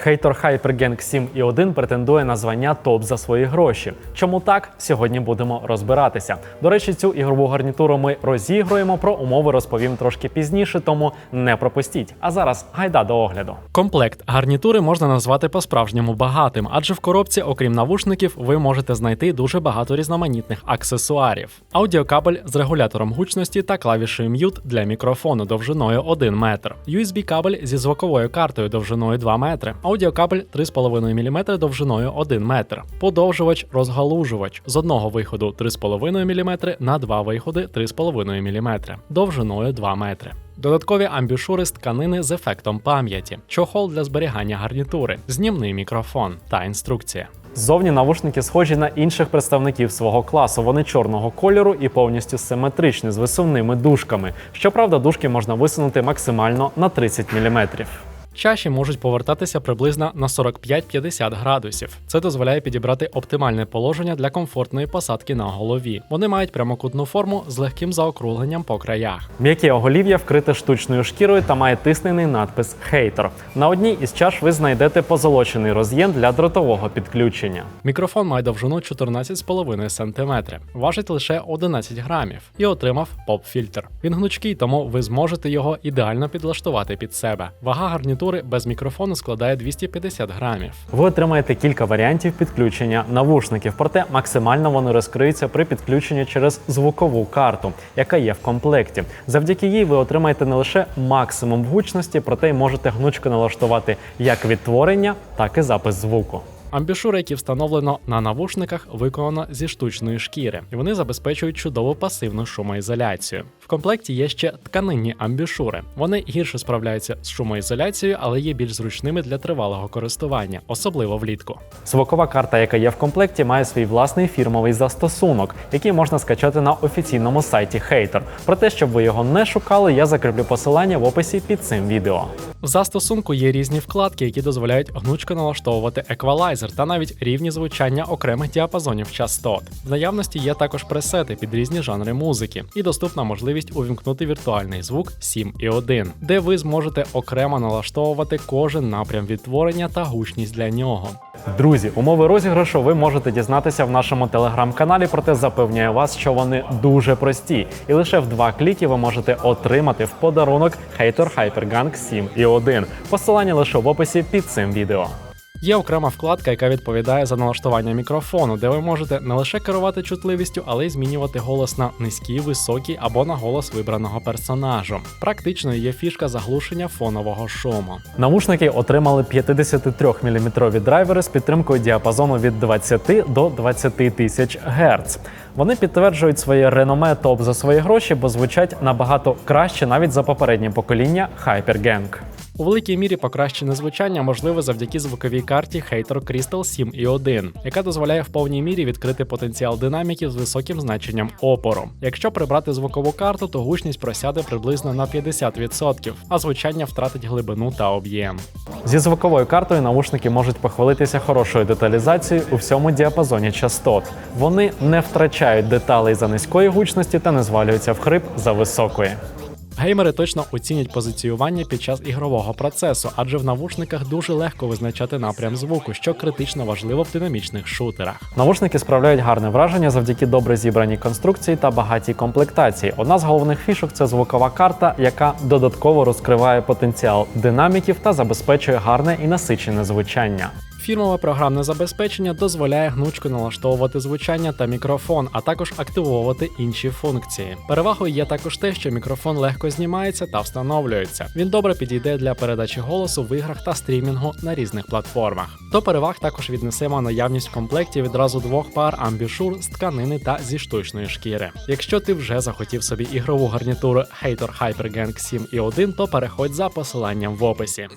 Хейтор HyperGang 7 і 1 претендує на звання топ за свої гроші. Чому так? Сьогодні будемо розбиратися. До речі, цю ігрову гарнітуру ми розігруємо. Про умови розповім трошки пізніше, тому не пропустіть. А зараз гайда до огляду. Комплект гарнітури можна назвати по-справжньому багатим, адже в коробці, окрім навушників, ви можете знайти дуже багато різноманітних аксесуарів. Аудіокабель з регулятором гучності та клавішею Mute для мікрофону довжиною 1 метр, USB-кабель зі звуковою картою довжиною 2 метри, аудіокабель 3,5 мм довжиною 1 метр, подовжувач розгалужувач з одного виходу 3,5 мм на два виходи 3,5 мм довжиною 2 метри. Додаткові амбішури з тканини з ефектом пам'яті, чохол для зберігання гарнітури, знімний мікрофон та інструкція. Ззовні навушники схожі на інших представників свого класу. Вони чорного кольору і повністю симетричні з висувними дужками. Щоправда, дужки можна висунути максимально на 30 мм. Чаші можуть повертатися приблизно на 45-50 градусів. Це дозволяє підібрати оптимальне положення для комфортної посадки на голові. Вони мають прямокутну форму з легким заокругленням по краях. М'яке оголів'я вкрите штучною шкірою та має тиснений надпис Хейтер. На одній із чаш ви знайдете позолочений роз'єм для дротового підключення. Мікрофон має довжину 14,5 см, важить лише 11 грамів і отримав поп-фільтр. Він гнучкий, тому ви зможете його ідеально підлаштувати під себе. Вага гарнітури без мікрофону складає 250 грамів. Ви отримаєте кілька варіантів підключення навушників, проте максимально вони розкриються при підключенні через звукову карту, яка є в комплекті. Завдяки їй ви отримаєте не лише максимум гучності, проте й можете гнучко налаштувати як відтворення, так і запис звуку. Амбішури, які встановлено на навушниках, виконано зі штучної шкіри, і вони забезпечують чудову пасивну шумоізоляцію. В комплекті є ще тканинні амбішури. Вони гірше справляються з шумоізоляцією, але є більш зручними для тривалого користування, особливо влітку. Звукова карта, яка є в комплекті, має свій власний фірмовий застосунок, який можна скачати на офіційному сайті Hater. Про те, щоб ви його не шукали, я закріплю посилання в описі під цим відео. В застосунку є різні вкладки, які дозволяють гнучко налаштовувати еквалайзер та навіть рівні звучання окремих діапазонів частот. В наявності є також пресети під різні жанри музики, і доступна можливість увімкнути віртуальний звук 7.1, де ви зможете окремо налаштовувати кожен напрям відтворення та гучність для нього. Друзі, умови розіграшу ви можете дізнатися в нашому телеграм-каналі, проте запевняю вас, що вони дуже прості, і лише в два кліки ви можете отримати в подарунок Hater HyperGang 7 і 1. Посилання лише в описі під цим відео. Є окрема вкладка, яка відповідає за налаштування мікрофону, де ви можете не лише керувати чутливістю, але й змінювати голос на низький, високий або на голос вибраного персонажу. Практичною є фішка заглушення фонового шуму. Навушники отримали 53 мм драйвери з підтримкою діапазону від 20 до 20 тисяч Гц. Вони підтверджують своє реноме топ за свої гроші, бо звучать набагато краще навіть за попереднє покоління HyperGang. У великій мірі покращене звучання можливе завдяки звуковій карті Hater Crystal 7 і 1, яка дозволяє в повній мірі відкрити потенціал динаміків з високим значенням опору. Якщо прибрати звукову карту, то гучність просяде приблизно на 50%, а звучання втратить глибину та об'єм. Зі звуковою картою навушники можуть похвалитися хорошою деталізацією у всьому діапазоні частот. Вони не втрачають деталей за низької гучності та не звалюються в хрип за високої. Геймери точно оцінять позиціювання під час ігрового процесу, адже в навушниках дуже легко визначати напрям звуку, що критично важливо в динамічних шутерах. Навушники справляють гарне враження завдяки добре зібраній конструкції та багатій комплектації. Одна з головних фішок це звукова карта, яка додатково розкриває потенціал динаміків та забезпечує гарне і насичене звучання. Фірмове програмне забезпечення дозволяє гнучко налаштовувати звучання та мікрофон, а також активовувати інші функції. Перевагою є також те, що мікрофон легко знімається та встановлюється. Він добре підійде для передачі голосу в іграх та стрімінгу на різних платформах. До переваг також віднесемо наявність в комплекті відразу двох пар амбішур з тканини та зі штучної шкіри. Якщо ти вже захотів собі ігрову гарнітуру Hater HyperGang 7 і 1, то переходь за посиланням в описі.